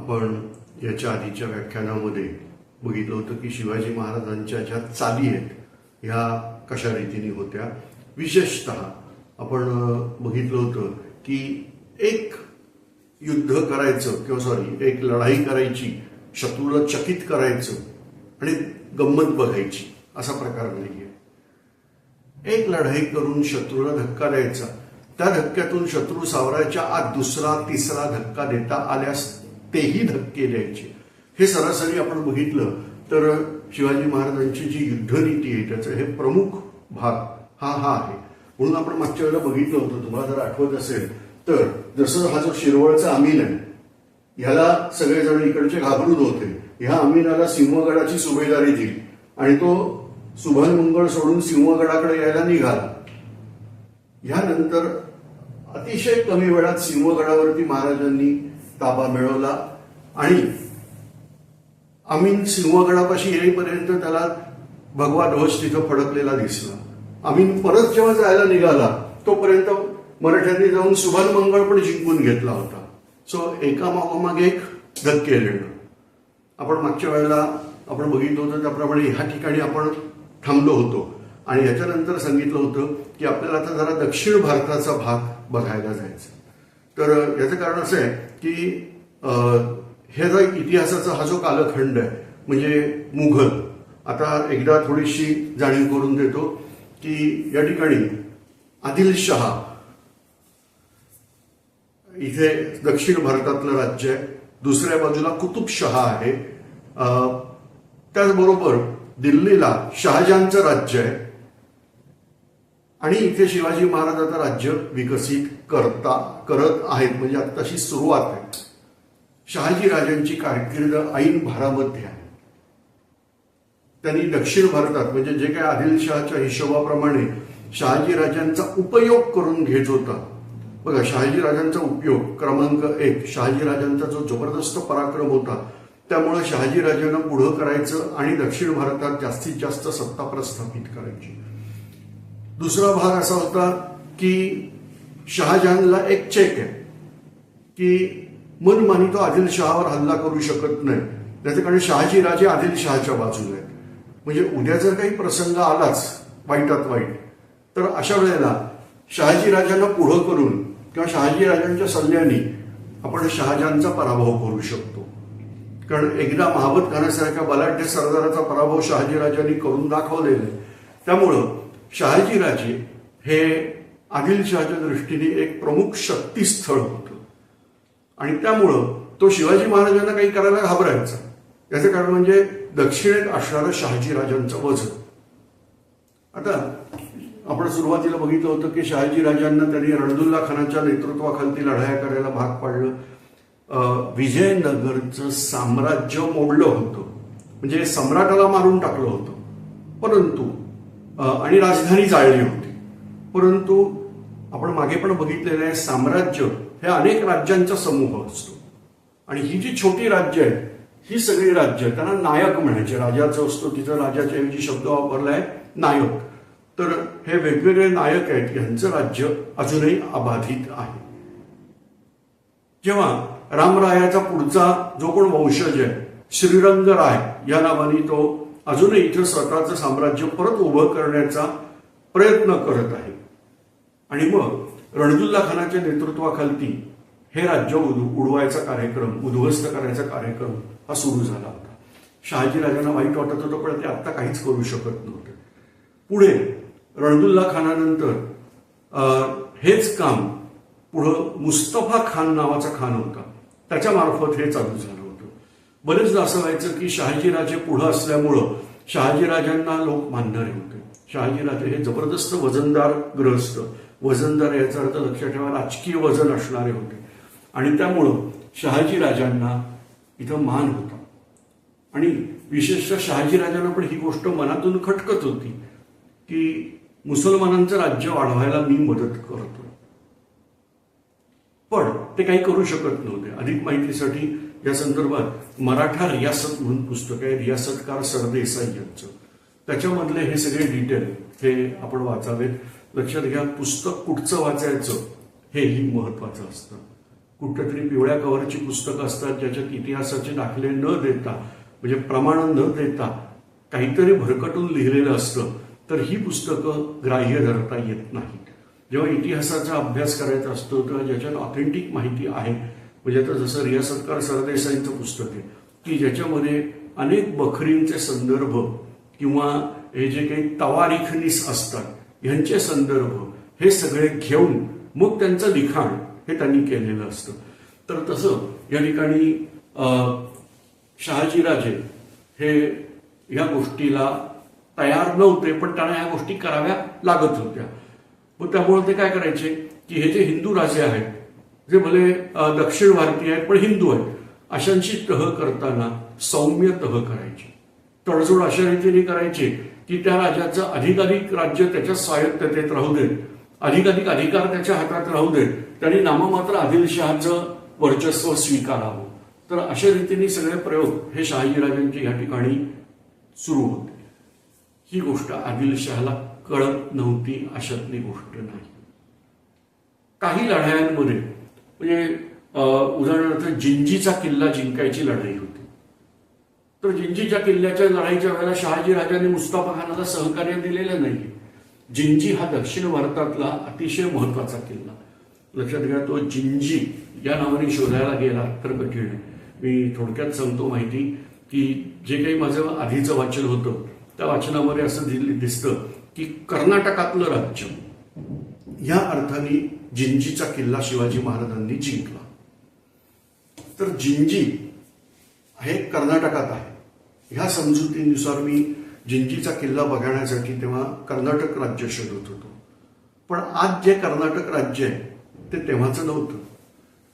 आपण याच्या आधीच्या व्याख्यानामध्ये बघितलं होतं की शिवाजी महाराजांच्या ज्या चाली आहेत ह्या कशा रीतीने होत्या? विशेषत आपण बघितलं होतं की एक युद्ध करायचं किंवा सॉरी एक लढाई करायची शत्रूला चकित करायचं आणि गंमत बघायची असा प्रकार नाहीये. एक लढाई करून शत्रूला धक्का द्यायचा. त्या धक्क्यातून शत्रू सावरायच्या आत दुसरा तिसरा धक्का देता आल्यास तेही धक्के द्यायचे. हे सरासरी आपण बघितलं तर शिवाजी महाराजांची जी युद्धनीती आहे त्याचं हे प्रमुख भाग हा हा आहे. म्हणून आपण मागच्या वेळेला बघितलं होतं तुम्हाला जर आठवत असेल तर जसं हा जो शिरवळचा अमीन आहे ह्याला सगळेजण इकडचे घाबरून होते ह्या अमीनाला सिंहगडाची सुभेदारी दिली. आणि तो सुभान मंगळ सोडून सिंहगडाकडे यायला निघाला. ह्यानंतर अतिशय कमी वेळात सिंहगडावरती महाराजांनी ताबा मिळवला आणि अमीन सिंहगडापाशी येईपर्यंत त्याला भगवा ध्वज तिथं फडकलेला दिसला. आम्ही परत जेव्हा जायला निघाला तोपर्यंत मराठ्यांनी जाऊन सुभान मंगळ पण जिंकून घेतला होता. सो एका मागोमागे एक धक्के येणं आपण मागच्या वेळेला आपण बघितलं होतं त्याप्रमाणे ह्या ठिकाणी आपण थांबलो होतो. आणि याच्यानंतर सांगितलं होतं की आपल्याला आता जरा दक्षिण भारताचा भाग बघायला जायचा तर याचं कारण असं आहे की हे जो इतिहासाचा हा जो कालखंड आहे म्हणजे मुघल आता एकदा थोडीशी जाणीव करून देतो की या ठिकाणी आदिलशहा इथे दक्षिण भारतातलं राज्य आहे. दुसऱ्या बाजूला कुतुबशहा आहे. त्याचबरोबर दिल्लीला शहाजहानचं राज्य आहे. आणि इथे शिवाजी महाराजांचं राज्य विकसित करता करत आहेत. म्हणजे आत्ताशी सुरुवात आहे. शहाजी राजांची कारकीर्द ऐन भारामध्ये आहे. त्यांनी दक्षिण भारतात म्हणजे जे काही आदिलशहाच्या हिशोबाप्रमाणे शहाजी राजांचा उपयोग करून घेत होता. बघा शहाजी राजांचा उपयोग क्रमांक एक शहाजी राजांचा जो जबरदस्त पराक्रम होता त्यामुळे शहाजी राजांना पुढं करायचं आणि दक्षिण भारतात जास्तीत जास्त सत्ता प्रस्थापित करायची. दुसरा भाग असा होता की शहाजहानला एक चेक आहे. की मनमानी तो आदिलशहावर हल्ला करू शकत नाही. त्याचं कारण शहाजी राजे आदिलशहाच्या बाजूला आहेत. म्हणजे उद्या जर काही प्रसंग आलाच वाईटात वाईट तर अशा वेळेला शहाजी राजांना पुढं करून किंवा शहाजी राजांच्या सल्ल्याने आपण शहाजहानचा पराभव करू शकतो. कारण एकदा महाबत खानासारख्या बलाढ्य सरदाराचा पराभव शहाजी राजांनी करून दाखवलेला आहे. त्यामुळं शहाजी राजे हे आदिलशहाच्या दृष्टीने एक प्रमुख शक्तीस्थळ होतं. आणि त्यामुळं तो शिवाजी महाराजांना काही करायला घाबरायचा. याचं कारण म्हणजे दक्षिणेत असणारं शहाजी राजांचं वजन. आता आपण सुरुवातीला बघितलं होतं की शहाजी राजांना त्यांनी रणदुल्ला खानाच्या नेतृत्वाखालती लढाया करायला भाग पाडलं. विजयनगरचं साम्राज्य मोडलं होतं. म्हणजे सम्राटाला मारून टाकलं होतं. परंतु आणि राजधानी जाळली होती. परंतु आपण मागे पण बघितलेलं आहे साम्राज्य हे अनेक राज्यांचा समूह असतो. आणि ही जी छोटी राज्य आहेत ही सगळी राज्य त्यांना नायक म्हणायचे. राजाचं असतो तिथं राजाच्या ऐवजी शब्द वापरलाय नायक. तर हे वेगवेगळे नायक आहेत यांचं राज्य अजूनही अबाधित आहे. जेव्हा रामरायाचा पुढचा जो कोण वंशज आहे श्रीरंग राय या नावाने तो अजूनही इथं स्वतःचं साम्राज्य परत उभं करण्याचा प्रयत्न करत आहे. आणि मग रणदुल्ला खानाच्या नेतृत्वाखालती हे राज्य उडवायचा कार्यक्रम उद्ध्वस्त करायचा कार्यक्रम हा सुरू झाला होता. शहाजी राजांना वाईट वाटत होतं पण ते आत्ता काहीच करू शकत नव्हते. पुढे रणदुल्ला खानानंतर अं, हेच काम पुढं मुस्तफा खान नावाचा खान होता. त्याच्या मार्फत हे चालू झालं होतं. बरेचदा असं व्हायचं की शहाजीराजे पुढं असल्यामुळं शहाजी राजांना लोक मानणारे होते. शहाजी राजे हे जबरदस्त वजनदार ग्रस्त वजनदार याचा अर्थ लक्षात ठेवा राजकीय वजन असणारे होते. आणि त्यामुळं शहाजी राजांना इथं मान होता. आणि विशेषतः शहाजी राजांना पण ही गोष्ट मनातून खटकत होती की मुसलमानांचं राज्य वाढवायला मी मदत करतो पण ते काही करू शकत नव्हते. अधिक माहितीसाठी या संदर्भात मराठा रियासत म्हणून पुस्तक आहे रियासतकार सरदेसाई यांचं. त्याच्यामधले हे सगळे डिटेल हे आपण वाचावेत. लक्षात घ्या पुस्तक कुठचं वाचायचं? हेही महत्वाचं असतं. कुठल्या तरी पिवळ्या कव्हरची पुस्तकं असतात ज्याच्यात इतिहासाचे दाखले न देता म्हणजे प्रमाण न देता काहीतरी भरकटून लिहिलेलं असतं तर ही पुस्तकं ग्राह्य धरता येत नाहीत. जेव्हा इतिहासाचा अभ्यास करायचा असतो तेव्हा ज्याच्यात ऑथेंटिक माहिती आहे म्हणजे आता जसं रियासतकार सरदेसाईंचं पुस्तक आहे की ज्याच्यामध्ये अनेक बखरींचे संदर्भ किंवा हे जे काही तवारीखनीस असतात यांचे संदर्भ हे सगळे घेऊन मग त्यांचं लिखाण हे त्यांनी केलेलं असतं. तर तसं या ठिकाणी शहाजीराजे हे या गोष्टीला तयार नव्हते पण त्यांना या गोष्टी कराव्या लागत होत्या. मग त्यामुळे ते काय करायचे की हे जे हिंदू राजे आहेत जे भले दक्षिण भारतीय आहेत पण हिंदू आहेत अशांची तह करताना सौम्य तह करायची. तडजोड अशा रीतीने करायची की त्या राजाचं अधिकाधिक राज्य त्याच्या स्वायत्ततेत राहू देत अधिकाधिक अधिकार त्याच्या हातात राहू देत त्यांनी नाममात्र आदिलशहाचं वर्चस्व स्वीकारावं. तर अशा रीतीने सगळे प्रयोग हे शहाजीराजांचे या ठिकाणी सुरू होते. ही गोष्ट आदिलशहाला कळत नव्हती अशातली गोष्ट नाही. काही लढायांमध्ये म्हणजे अं, उदाहरणार्थ जिंजीचा किल्ला जिंकायची लढाई होती. तर जिंजीच्या किल्ल्याच्या लढाईच्या वेळेला शहाजी राजांनी मुस्ताफा खानाला सहकार्य दिलेलं नाही जिंजी हा दक्षिण भारतातला अतिशय महत्त्वाचा किल्ला. लक्षात घ्या तो जिंजी या नावाने शोधायला गेला तर कठीण मी थोडक्यात सांगतो माहिती की जे काही माझं आधीचं वाचन होतं त्या वाचनामध्ये असं दिसतं की कर्नाटकातलं राज्य या अर्थाने जिंजीचा किल्ला शिवाजी महाराजांनी जिंकला. तर जिंजी हे कर्नाटकात आहे. ह्या समजुतीनुसार मी जिंजीचा किल्ला बघण्यासाठी तेव्हा कर्नाटक राज्य शोधत होतो. पण आज जे कर्नाटक राज्य आहे ते तेव्हाचं नव्हतं.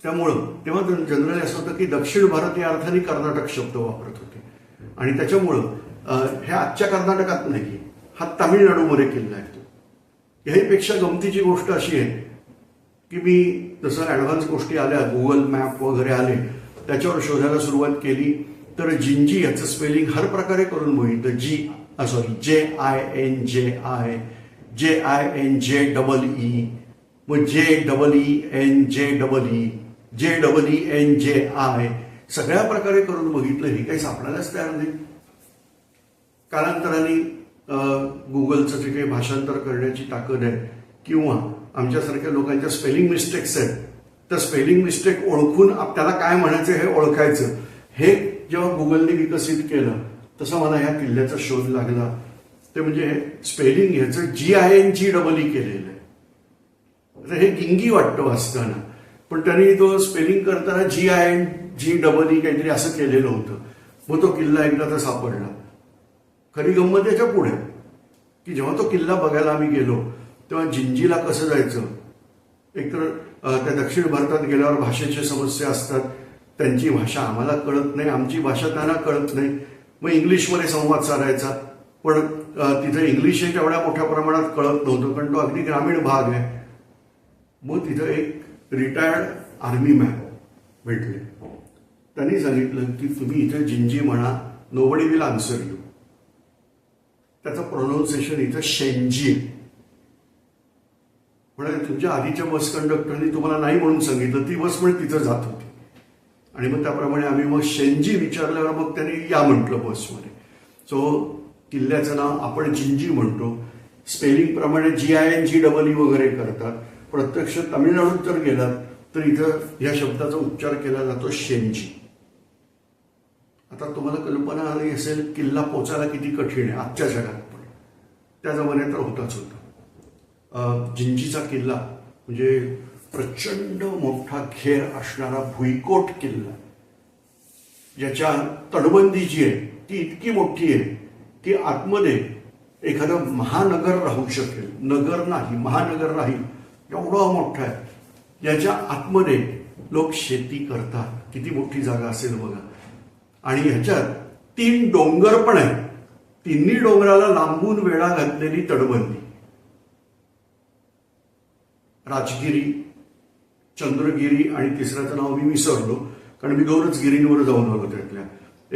त्यामुळं तेव्हा जनरली असं होतं की दक्षिण भारत या अर्थाने कर्नाटक शब्द वापरत होते. आणि त्याच्यामुळं हे आजच्या कर्नाटकात नाही हा तामिळनाडूमध्ये किल्ला आहे तो. ह्याहीपेक्षा गमतीची गोष्ट अशी आहे की मी जसं ॲडव्हान्स गोष्टी आल्या गुगल मॅप वगैरे आले त्याच्यावर शोधायला सुरुवात केली. तर जिंजी याचं स्पेलिंग हर प्रकारे करून बघितलं G sorry J I N J I J I N J double E मग J double E N J double E J double E N J I सगळ्या प्रकारे करून बघितलं हे काही सापडायलाच तयार नाही. कालांतराने गुगलचं जे काही भाषांतर करण्याची ताकद आहे किंवा आमच्यासारख्या लोकांच्या स्पेलिंग मिस्टेक्स आहेत तर स्पेलिंग मिस्टेक ओळखून आपल्याला काय म्हणायचं हे ओळखायचं. हे जेव्हा गुगलने विकसित केलं तसा मला ह्या किल्ल्याचा शोध लागला. ते म्हणजे स्पेलिंग ह्याचं G I N G double E केलेलं आहे. तर हे गिंगी वाटतं वाचताना. पण त्यांनी तो स्पेलिंग करताना G I N G double E काहीतरी असं केलेलं होतं. मग तो किल्ला एकदा तर सापडला. खरी गंमत याच्यापुढे. की जेव्हा तो किल्ला बघायला आम्ही गेलो तेव्हा जिंजीला कसं जायचं? एकतर त्या दक्षिण भारतात गेल्यावर भाषेच्या समस्या असतात. त्यांची भाषा आम्हाला कळत नाही आमची भाषा त्यांना कळत नाही. मग इंग्लिशमध्ये संवाद साधायचा. पण तिथं तिथे इंग्लिश हे तेवढ्या मोठ्या प्रमाणात कळत नव्हतं कारण तो अगदी ग्रामीण भाग आहे. मग तिथं एक रिटायर्ड आर्मी मॅन भेटले. त्यांनी सांगितलं की तुम्ही इथे जिंजी म्हणा नोबडी विल आन्सर यू त्याचं प्रोनाऊन्सिएशन इथं शेंजी म्हणजे तुमच्या आधीच्या बस कंडक्टरनी तुम्हाला नाही म्हणून सांगितलं ती बस पण तिथं जातो. आणि मग त्याप्रमाणे आम्ही मग शेंजी विचारल्यावर मग त्यांनी या म्हटलं बसमध्ये. सो किल्ल्याचं नाव आपण जिंजी म्हणतो. स्पेलिंग प्रमाणे G I N G double E वगैरे करतात. प्रत्यक्ष तामिळनाडूत जर गेलात तर इथं या शब्दाचा उच्चार केला जातो शेंजी आता तुम्हाला कल्पना आली असेल किल्ला पोचायला किती कठीण आहे आजच्या जगात पण. त्या जमान्यात तर होताच होता. जिंजीचा किल्ला म्हणजे प्रचंड मोठा घेर असणारा भुईकोट किल्ला. ज्याच्या तटबंदी जी आहे ती इतकी मोठी आहे की आतमध्ये एखादं महानगर राहू शकेल. नगर नाही महानगर राहील. एवढा मोठा आहे. याच्या आतमध्ये लोक शेती करतात. किती मोठी जागा असेल बघा. आणि ह्याच्यात तीन डोंगर पण आहेत. तिन्ही डोंगराला लांबून वेळा घातलेली तटबंदी. राजगिरी चंद्रगिरी आणि तिसऱ्याचं नाव मी विसरलो कारण मी दोनच गिरींवर जाऊन आलो त्यातल्या.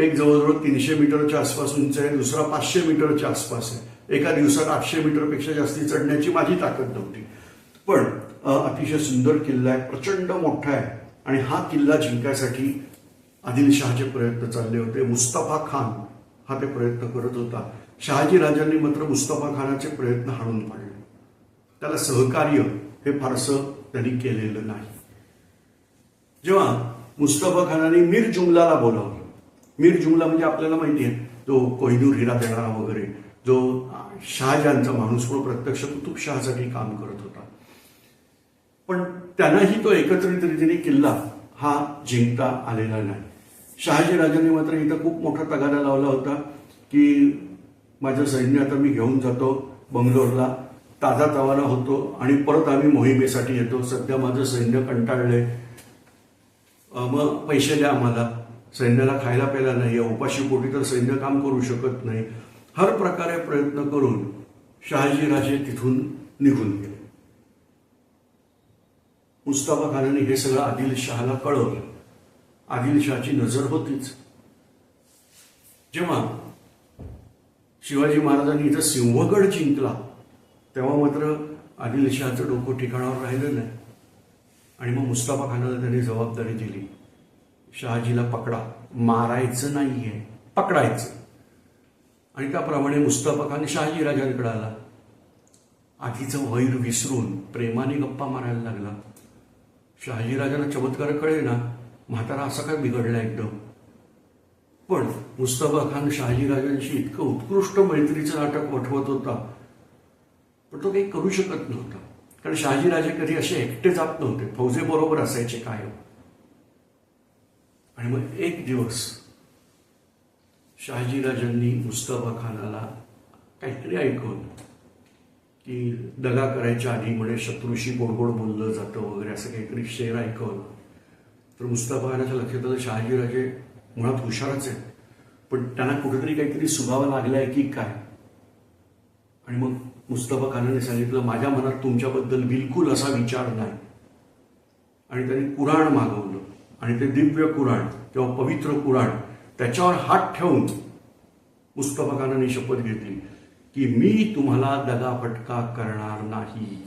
एक जवळजवळ तीनशे मीटरच्या आसपास उंच आहे दुसरा पाचशे मीटरच्या आसपास आहे. एका दिवसात आठशे मीटरपेक्षा जास्ती चढण्याची माझी ताकद नव्हती. पण अतिशय सुंदर किल्ला आहे प्रचंड मोठा आहे आणि हा किल्ला जिंकायसाठी आदिलशहाचे प्रयत्न चालले होते. मुस्तफा खान हा ते प्रयत्न करत होता. शहाजी राजांनी मात्र मुस्तफा खानाचे प्रयत्न हाणून पाडले. त्याला सहकार्य हे फारसं त्यांनी केलेलं नाही. जेव्हा मुस्तफा खानाने मीर जुमलाला बोलावलं मीर जुमला म्हणजे आपल्याला माहिती आहे तो कोहिनूर हिरा देणारा वगैरे जो शहाजहानचा माणूस म्हणून प्रत्यक्ष कुतुबशहासाठी काम करत होता. पण त्यांनाही तो एकत्रित रीतीने किल्ला हा जिंकता आलेला नाही. शहाजी राजांनी मात्र इथं खूप मोठा तगादा लावला होता की माझं सैन्य आता मी घेऊन जातो बंगलोरला ताजा तवाना होतो आणि परत आम्ही मोहिमेसाठी येतो. सध्या माझं सैन्य कंटाळलंय. मग पैसे द्या आम्हाला. सैन्याला खायला प्यायला नाही. उपाशी पोटी तर सैन्य काम करू शकत नाही. हर प्रकारे प्रयत्न करून शहाजीराजे तिथून निघून गेले. मुस्ताफा खानाने हे सगळं आदिलशहाला कळवलं. आदिलशहाची नजर होतीच. जेव्हा शिवाजी महाराजांनी इथं सिंहगड जिंकला तेव्हा मात्र आदिलशहाचं डोकं ठिकाणावर राहिलं नाही. आणि मग मुस्ताफा खानाला त्यांनी जबाबदारी दिली. शहाजीला पकडा मारायचं नाही आहे पकडायचं. आणि त्याप्रमाणे मुस्ताफा खान शहाजी राजांकडे आला. आधीचं वैर विसरून प्रेमाने गप्पा मारायला लागला. शहाजी राजांना चमत्कार कळे ना म्हातारा असा काय बिघडला एकदम. पण मुस्तफा खान शहाजी राजांशी इतकं उत्कृष्ट मैत्रीचं नाटक वठवत होता पण तो काही करू शकत नव्हता. कारण शहाजीराजे कधी असे एकटे जात नव्हते. फौजेबरोबर असायचे कायम. आणि मग एक दिवस शहाजीराजांनी मुस्तफा खानाला काहीतरी ऐकवलं की दगा करायच्या आधी म्हणे शत्रूशी गोड गोड बोललं जातं वगैरे असं काहीतरी शेर ऐकवलं. तर मुस्तफा खानाच्या लक्षात आलं शहाजीराजे मुळात हुशारच आहेत. पण त्यांना कुठेतरी काहीतरी सुगावा लागलाय की काय? आणि मग मुस्तफा खानाने सांगितलं माझ्या मनात तुमच्याबद्दल बिलकुल असा विचार नाही. आणि त्यांनी कुराण मागवलं. आणि ते दिव्य कुराण किंवा पवित्र कुराण त्याच्यावर हात ठेवून मुस्तफा खानाने शपथ घेतली की मी तुम्हाला दगाफटका करणार नाही.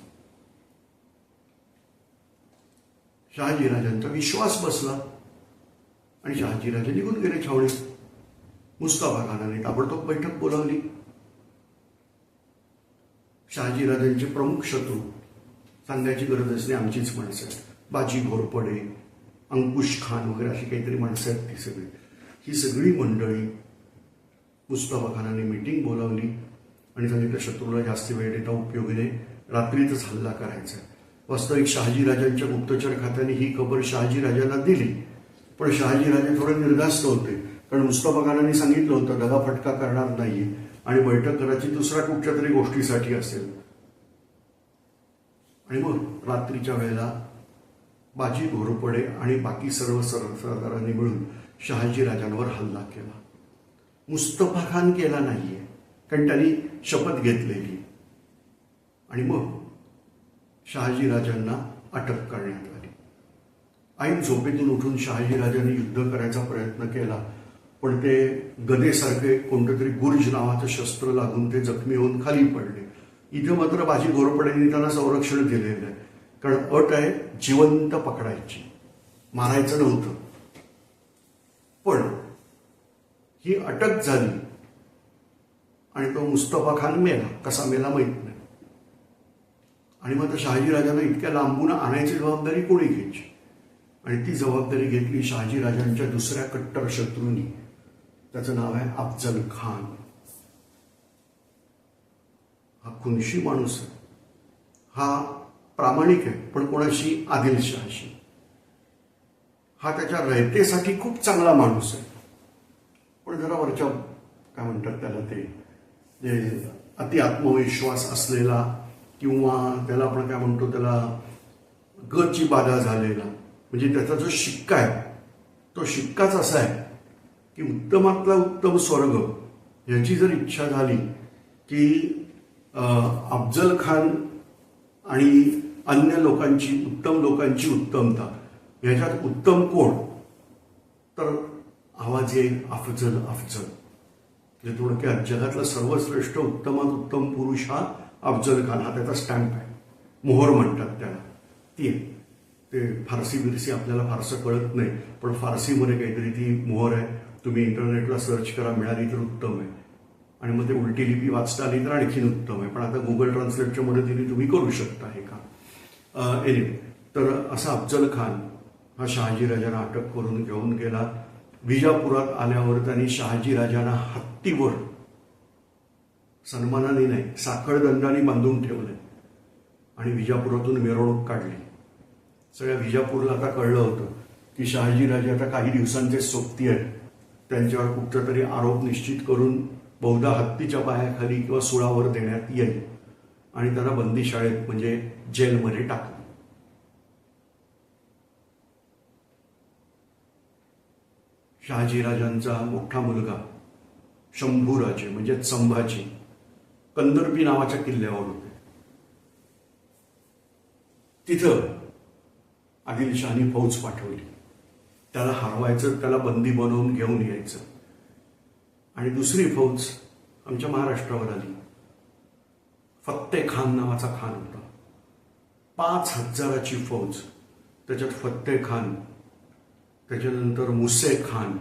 शहाजीराजांचा विश्वास बसला आणि शहाजीराजे निघून गेले छावणी मुस्तफा खानाने ताबडतोब बैठक बोलावली. शहाजीराजांचे प्रमुख शत्रू सांगायची गरज असणे आमचीच माणसं आहेत. बाजी घोरपडे अंकुश खान वगैरे अशी काहीतरी माणसं आहेत ती सगळी. ही सगळी मंडळी मुस्तफा खानाने मीटिंग बोलावली आणि सांगितलं शत्रूला जास्त वेळ देता उपयोग नाही. रात्रीतच हल्ला करायचा. आहे. वास्तविक शहाजीराजांच्या गुप्तचर खात्याने ही खबर शहाजीराजांना दिली. पण शहाजीराजे थोडे निर्धास्त होते. कारण मुस्तफा खानाने सांगितलं होतं दगाफटका करणार नाहीये. आणि बैठक कदाचित दुसऱ्या कुठच्या तरी गोष्टीसाठी असेल. आणि मग रात्रीच्या वेळेला बाजी घोरपडे आणि बाकी सर्व सरदारांनी मिळून शहाजी राजांवर हल्ला केला. मुस्तफा खान केला नाहीये कारण त्यांनी शपथ घेतलेली. आणि मग शहाजी राजांना अटक करण्यात आली. ऐन झोपेतून उठून शहाजी राजांनी युद्ध करायचा प्रयत्न केला. पण ते गदेसारखे कोणतं तरी गुर्ज नावाचं शस्त्र लागून ते जखमी होऊन खाली पडले. इथे मात्र बाजी घोरपड्यांनी त्यांना संरक्षण दिलेलं आहे. कारण अट आहे जिवंत पकडायची. मारायचं नव्हतं. पण ही अटक झाली. आणि तो मुस्तफा खान मेला. कसा मेला माहीत नाही. आणि मग आता शहाजीराजांना इतक्या लांबून आणायची जबाबदारी कोणी घ्यायची? आणि ती जबाबदारी घेतली शहाजीराजांच्या दुसऱ्या कट्टर शत्रूंनी. त्याचं नाव आहे अफजल खान. हा खुनशी माणूस आहे? हा प्रामाणिक आहे पण कोणाशी? आदिलशहाशी. हा त्याच्या रयतेसाठी खूप चांगला माणूस आहे. पण जरा वरच्या काय म्हणतात त्याला ते जे अति आत्मविश्वास असलेला किंवा त्याला आपण काय म्हणतो त्याला गची बाधा झालेला. म्हणजे त्याचा जो शिक्का आहे तो शिक्काच असा आहे. की उत्तमातला उत्तम स्वर्ग याची जर इच्छा झाली की अफजल खान आणि अन्य लोकांची उत्तम लोकांची उत्तमता याच्यात उत्तम कोण? तर आवाज येईल अफजल अफजल. म्हणजे थोडक्यात जगातला सर्वश्रेष्ठ उत्तमात उत्तम पुरुष हा अफजल खान हा त्याचा स्टॅम्प आहे. मोहर म्हणतात त्याला. ती आहे. ते फारसी बिरसी आपल्याला फारसं कळत नाही पण फारसीमध्ये काहीतरी ती मोहर आहे. तुम्ही इंटरनेटला सर्च करा मिळाली तर उत्तम आहे. आणि मग ते उलटी लिपी वाचता आली तर आणखीन उत्तम आहे. पण आता गुगल ट्रान्सलेटच्या मदतीने तुम्ही करू शकता हे का एनिवे तर असा अफजल खान हा शहाजी राजांना अटक करून घेऊन गेला. विजापुरात आल्यावर त्यांनी शहाजी राजांना हत्तीवर सन्मानाने नाही साखळदंडाने बांधून ठेवले आणि विजापुरातून मिरवणूक काढली. सगळ्या विजापूरला आता कळलं होतं की शहाजी राजे आता काही दिवसांचे सोबती आहेत. त्यांच्यावर कुठचा तरी आरोप निश्चित करून बहुधा हत्तीच्या पायाखाली किंवा सुळावर देण्यात येईल. आणि त्यांना बंदी शाळेत म्हणजे जेलमध्ये टाकलं शहाजीराजांचा मोठा मुलगा शंभूराजे म्हणजे संभाजी कंदर्पी नावाच्या किल्ल्यावर होते. तिथं आदिलशहानी फौज पाठवली. त्याला हरवायचं त्याला बंदी बनवून घेऊन यायचं. आणि दुसरी फौज आमच्या महाराष्ट्रावर आली. फत्ते खान नावाचा खान होता. पाच हजाराची फौज त्याच्यात फत्ते खान त्याच्यानंतर मुसे खान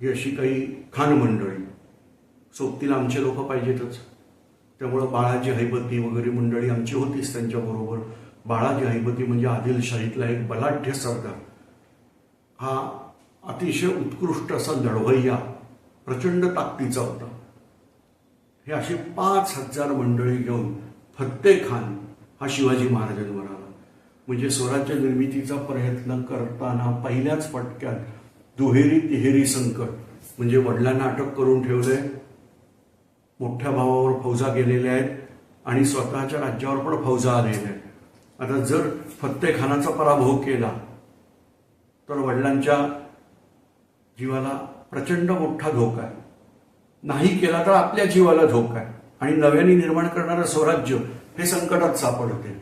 ही अशी काही खान मंडळी. सोबतीला आमचे लोक पाहिजेतच. त्यामुळं बाळाजी हैबती वगैरे मंडळी आमची होतीच त्यांच्याबरोबर. बाळाजी हैबती म्हणजे आदिलशाहीतला एक बलाढ्य सरदार. हा अतिशय उत्कृष्ट असा लढवय्या प्रचंड ताकदीचा होता. हे अशी पाच हजार मंडळी घेऊन फत्ते खान हा शिवाजी महाराजांवर आला. म्हणजे स्वराज्य निर्मितीचा प्रयत्न करताना पहिल्याच फटक्यात दुहेरी तिहेरी संकट म्हणजे वडिलांना अटक करून ठेवलंय मोठ्या भावावर फौजा गेलेल्या आहेत आणि स्वतःच्या राज्यावर पण फौजा आलेल्या आहेत. आता जर फत्ते खानाचा पराभव केला तर वडिलांच्या जीवाला प्रचंड मोठा धोका आहे. नाही केला तर आपल्या जीवाला धोका आहे. आणि नव्याने निर्माण करणारं स्वराज्य हे संकटात सापडते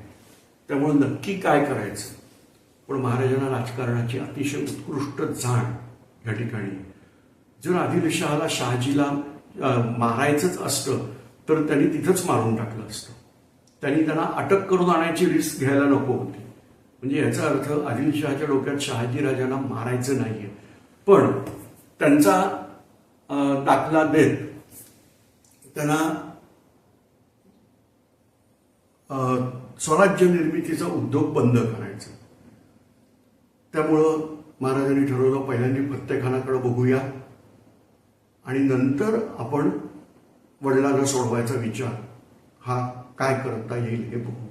त्यामुळे नक्की काय करायचं? पण महाराजांना राजकारणाची अतिशय उत्कृष्ट जाण या ठिकाणी. जर आदिलशहाला शहाजीला मारायचंच असतं तर त्यांनी तिथंच मारून टाकलं असतं. त्यांनी त्यांना अटक करून आणायची रिस्क घ्यायला नको होती. म्हणजे याचा अर्थ आदिलशहाच्या डोक्यात शहाजी राजांना मारायचं नाहीये. पण त्यांचा दाखला देत त्यांना अं, स्वराज्य निर्मितीचा उद्योग बंद करायचा. त्यामुळं महाराजांनी ठरवलं पहिल्यांदा फत्तेखानाकडे बघूया. आणि नंतर आपण वडिलांना सोडवायचा विचार हा काय करता येईल हे बघू